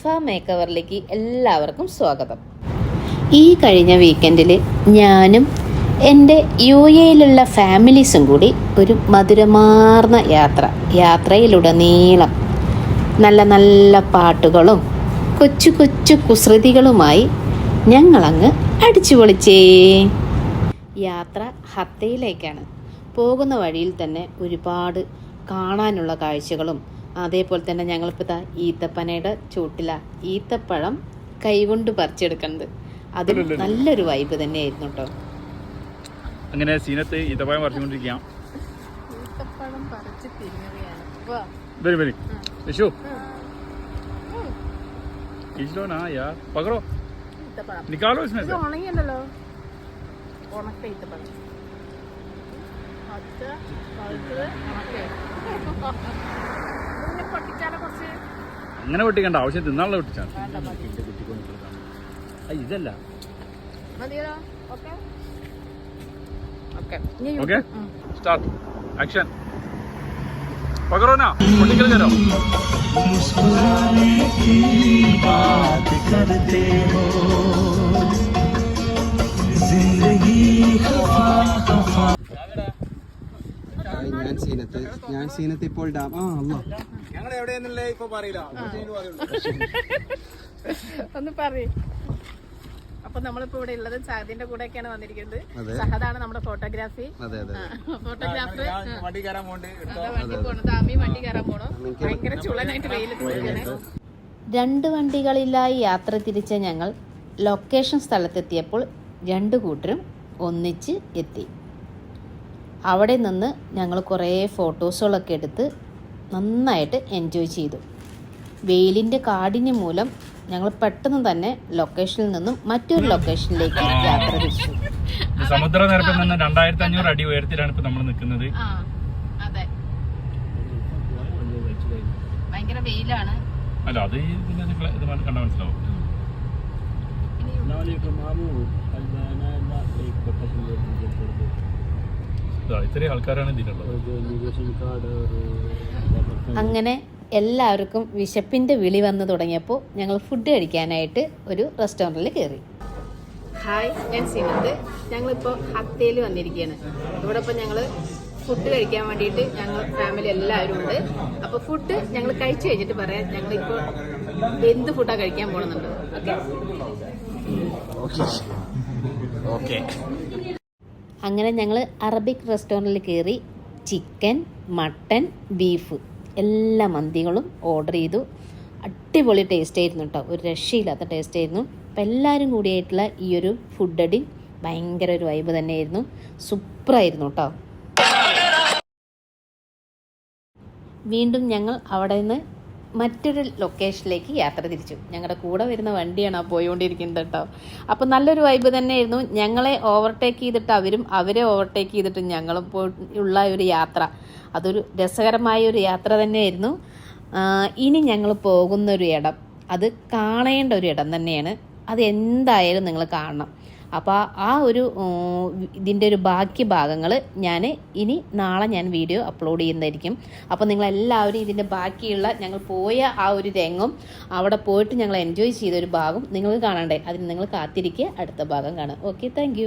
Make ഓവറിലേക്ക് എല്ലാവർക്കും സ്വാഗതം. ഈ കഴിഞ്ഞ വീക്കെൻഡിൽ ഞാനും എന്റെ യു എയിലുള്ള ഫാമിലീസും കൂടി ഒരു മധുരമാർന്ന യാത്ര യാത്രയിലുടനീളം നല്ല നല്ല പാട്ടുകളും കൊച്ചു കൊച്ചു കുസൃതികളുമായി ഞങ്ങളങ്ങ് അടിച്ചു പൊളിച്ചേ യാത്ര ഹത്തയിലേക്കാണ്. പോകുന്ന വഴിയിൽ തന്നെ ഒരുപാട് കാണാനുള്ള കാഴ്ചകളും അതേപോലെ തന്നെ ഞങ്ങളിപ്പോൾ ഇതാ ഈത്തപ്പനയുടെ ചൂട്ടില ഈത്തപ്പഴം കൈകൊണ്ട് പറിച്ചെടുക്കുന്നത് അത് നല്ലൊരു വൈബ് തന്നെയായിരുന്നു കേട്ടോ അങ്ങനെ സീനത്ത് ഈത്തപ്പഴം പറിച്ചുകൊണ്ടിരിക്കാം ഈത്തപ്പഴം പറിച്ച് തിരിഞ്ഞുകയാണ് വരും വരും വിഷു खींच ना यार पकड़ो ഈത്തപ്പഴം निकालो इसमें से ഉണങ്ങിയല്ലോ ഉണക്ക ഈത്തപ്പഴം പച്ച പഴുത്തത് ഉണക്കേ പിന്നെ പൊട്ടിച്ചാലോ കുറച്ച് അങ്ങനെ പൊട്ടിക്കണ്ട ആവശ്യം തിന്നാനുള്ള പൊട്ടിച്ചാൽ വേണ്ട മതി ഇതല്ല മതിയോ ഓക്കെ ഓക്കെ ഇനി ഓക്കെ സ്റ്റാർട്ട് ആക്ഷൻ पकड़ो ना പൊട്ടിക്കൽ തരോ ഹായ്, ഞാൻ സീനത്ത് ഇപ്പോൾ ഡാം ആ അല്ല ഒന്ന് പറയും. അപ്പൊ നമ്മളിപ്പോ ഇവിടെ ഉള്ളത് സഹദിന്റെ കൂടെ ഒക്കെയാണ് വന്നിരിക്കുന്നത്. സഹദാണ് നമ്മുടെ ഫോട്ടോഗ്രാഫി. അതെ അതെ ഫോട്ടോഗ്രാഫർ. വണ്ടി കയറാൻ പോണത് അമ്മി വണ്ടി കയറാൻ പോണോ. ഭയങ്കര ചുളനായിട്ട് വെയിലത്ത് നിൽക്കണേ. രണ്ട് വണ്ടികളിലായി യാത്ര തിരിച്ച ഞങ്ങൾ ലൊക്കേഷൻ സ്ഥലത്തെത്തിയപ്പോൾ രണ്ട് കൂട്ടരും ഒന്നിച്ച് എത്തി. അവിടെ നിന്ന് ഞങ്ങൾ കുറേ ഫോട്ടോസുകളൊക്കെ എടുത്ത് നന്നായിട്ട് എൻജോയ് ചെയ്തു. വെയിലിന്റെ കാഠിന്യം മൂലം ഞങ്ങൾ പെട്ടെന്ന് തന്നെ ലൊക്കേഷനിൽ നിന്നും മറ്റൊരു ലൊക്കേഷനിലേക്ക് യാത്ര തിരിച്ചു. സമുദ്രനിരപ്പിൽ നിന്ന് രണ്ടായിരത്തി അഞ്ഞൂറ് അടി ഉയരത്തിലാണ് ഇപ്പൊ നമ്മൾ നിൽക്കുന്നത്. ആ അതെ. ഭയങ്കര വെയിലാണ്. അല്ല അത് ഈ ഇതിന്റെ ഇത് ക്ല- ഇത് കണ്ടാൽ മനസ്സിലാവും ഇതാ, ഇത്രയും ആൾക്കാരാണ് അങ്ങനെ എല്ലാവർക്കും വിശപ്പിന്റെ വിളി വന്നു തുടങ്ങിയപ്പോൾ ഞങ്ങൾ ഫുഡ് കഴിക്കാനായിട്ട് ഒരു റെസ്റ്റോറന്റിൽ കയറി ഹായ് ഞാൻ സിമന്ത്. ഞങ്ങളിപ്പോൾ ഹത്തയിൽ വന്നിരിക്കുകയാണ് ഇവിടെ ഇപ്പോൾ ഞങ്ങൾ ഫുഡ് കഴിക്കാൻ വേണ്ടിയിട്ട് ഞങ്ങൾ ഫാമിലി എല്ലാവരും ഉണ്ട്. അപ്പോൾ ഫുഡ് ഞങ്ങൾ കഴിച്ചു കഴിഞ്ഞിട്ട് പറയാം ഞങ്ങളിപ്പോൾ എന്ത് ഫുഡാണ് കഴിക്കാൻ പോകുന്നുണ്ട് ഓക്കെ ഓക്കെ അങ്ങനെ ഞങ്ങൾ അറബിക് റെസ്റ്റോറന്റിൽ കയറി ചിക്കൻ മട്ടൻ ബീഫ് എല്ലാ മന്തികളും ഓർഡർ ചെയ്തു. അടിപൊളി ടേസ്റ്റ് ആയിരുന്നു കേട്ടോ ഒരു രക്ഷയില്ലാത്ത ടേസ്റ്റ് ആയിരുന്നു. അപ്പം എല്ലാവരും കൂടിയായിട്ടുള്ള ഈ ഒരു ഫുഡ് അടി ഭയങ്കര ഒരു വൈബ് തന്നെയായിരുന്നു. സൂപ്പറായിരുന്നു കേട്ടോ വീണ്ടും ഞങ്ങൾ അവിടെ നിന്ന് മറ്റൊരു ലൊക്കേഷനിലേക്ക് യാത്ര തിരിച്ചു. ഞങ്ങളുടെ കൂടെ വരുന്ന വണ്ടിയാണ് ആ പോയിക്കൊണ്ടിരിക്കുന്നത് കേട്ടോ അപ്പോൾ നല്ലൊരു വൈബ് തന്നെയായിരുന്നു. ഞങ്ങളെ ഓവർടേക്ക് ചെയ്തിട്ട് അവരും അവരെ ഓവർടേക്ക് ചെയ്തിട്ട് ഞങ്ങളും ഉള്ള ഒരു യാത്ര. അതൊരു രസകരമായ ഒരു യാത്ര തന്നെയായിരുന്നു. ഇനി ഞങ്ങൾ പോകുന്ന ഒരു ഇടം. അത് കാണേണ്ട ഒരു ഇടം തന്നെയാണ്. അത് എന്തായാലും നിങ്ങൾ കാണണം. അപ്പോൾ ആ ഒരു ഇതിന്റെ ഒരു ബാക്കി ഭാഗങ്ങൾ ഞാൻ ഇനി നാളെ ഞാൻ വീഡിയോ അപ്ലോഡ് ചെയ്യുന്നതായിരിക്കും. അപ്പോൾ നിങ്ങളെല്ലാവരും ഇതിന്റെ ബാക്കിയുള്ള ഞങ്ങൾ പോയ ആ ഒരു രംഗം അവിടെ പോയിട്ട് ഞങ്ങൾ എൻജോയ് ചെയ്ത ഒരു ഭാഗം നിങ്ങൾക്ക് കാണണ്ടേ? അതിന് നിങ്ങൾ കാത്തിരിക്കുക. അടുത്ത ഭാഗം കാണാം. Okay thank